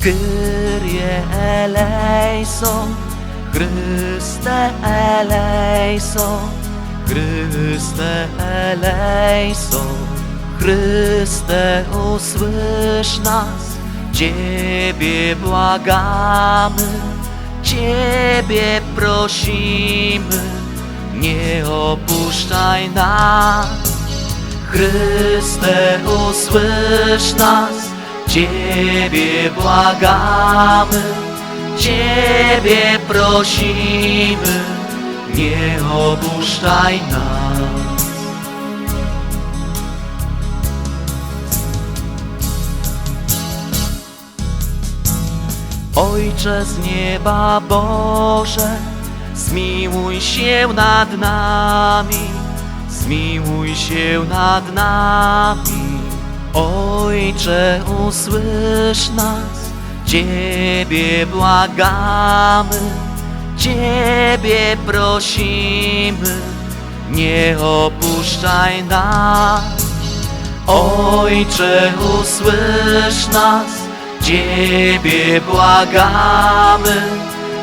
Kyrie eleison, Chryste eleison, Chryste eleison, Chryste usłysz nas, Ciebie błagamy, Ciebie prosimy, nie opuszczaj nas. Chryste, usłysz nas, Ciebie błagamy, Ciebie prosimy, nie opuszczaj nas. Ojcze z nieba Boże, zmiłuj się nad nami, zmiłuj się nad nami. Ojcze, usłysz nas, Ciebie błagamy, Ciebie prosimy, nie opuszczaj nas. Ojcze, usłysz nas, Ciebie błagamy,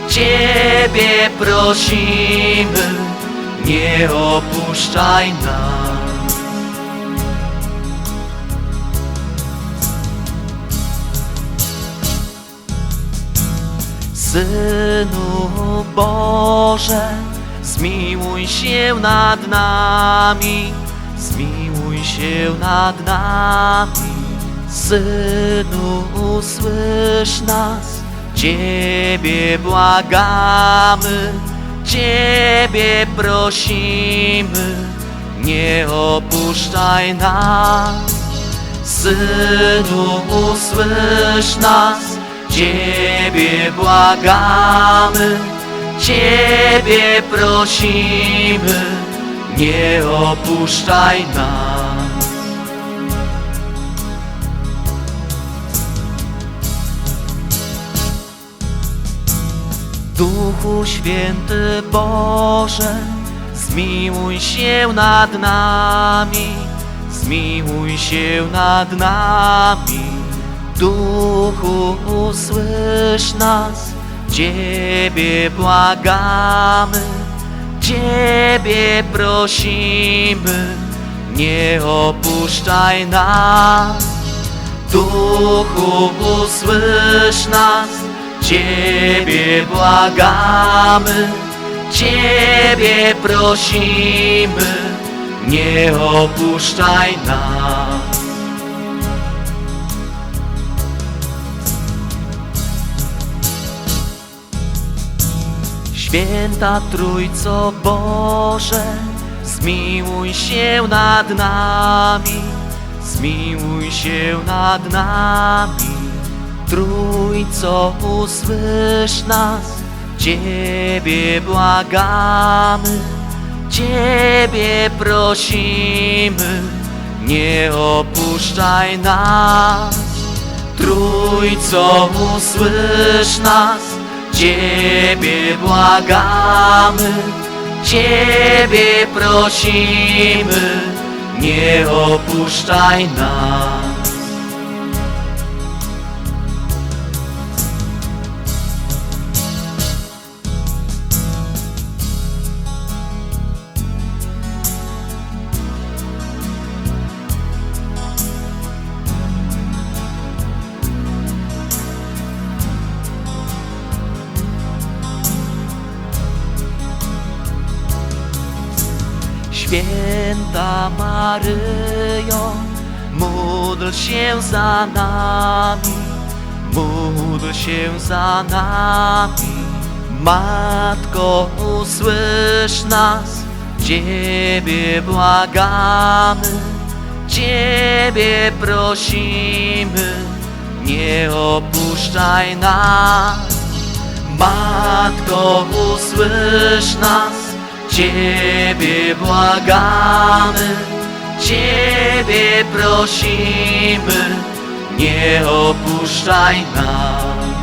Ciebie prosimy, nie opuszczaj nas. Synu Boże, zmiłuj się nad nami, zmiłuj się nad nami. Synu, usłysz nas, Ciebie błagamy, Ciebie prosimy, nie opuszczaj nas. Synu, usłysz nas, Ciebie błagamy, Ciebie prosimy, nie opuszczaj nas. Duchu Święty Boże, zmiłuj się nad nami, zmiłuj się nad nami. Duchu, usłysz nas, Ciebie błagamy, Ciebie prosimy, nie opuszczaj nas. Duchu, usłysz nas, Ciebie błagamy, Ciebie prosimy, nie opuszczaj nas. Święta Trójco Boże, zmiłuj się nad nami, zmiłuj się nad nami. Trójco, usłysz nas, Ciebie błagamy, Ciebie prosimy, nie opuszczaj nas. Trójco, usłysz nas, Ciebie błagamy, Ciebie prosimy, nie opuszczaj nas. Święta Maryjo, módl się za nami, módl się za nami. Matko, usłysz nas, Ciebie błagamy, Ciebie prosimy, nie opuszczaj nas. Matko, usłysz nas, Ciebie błagamy, Ciebie prosimy, nie opuszczaj nas.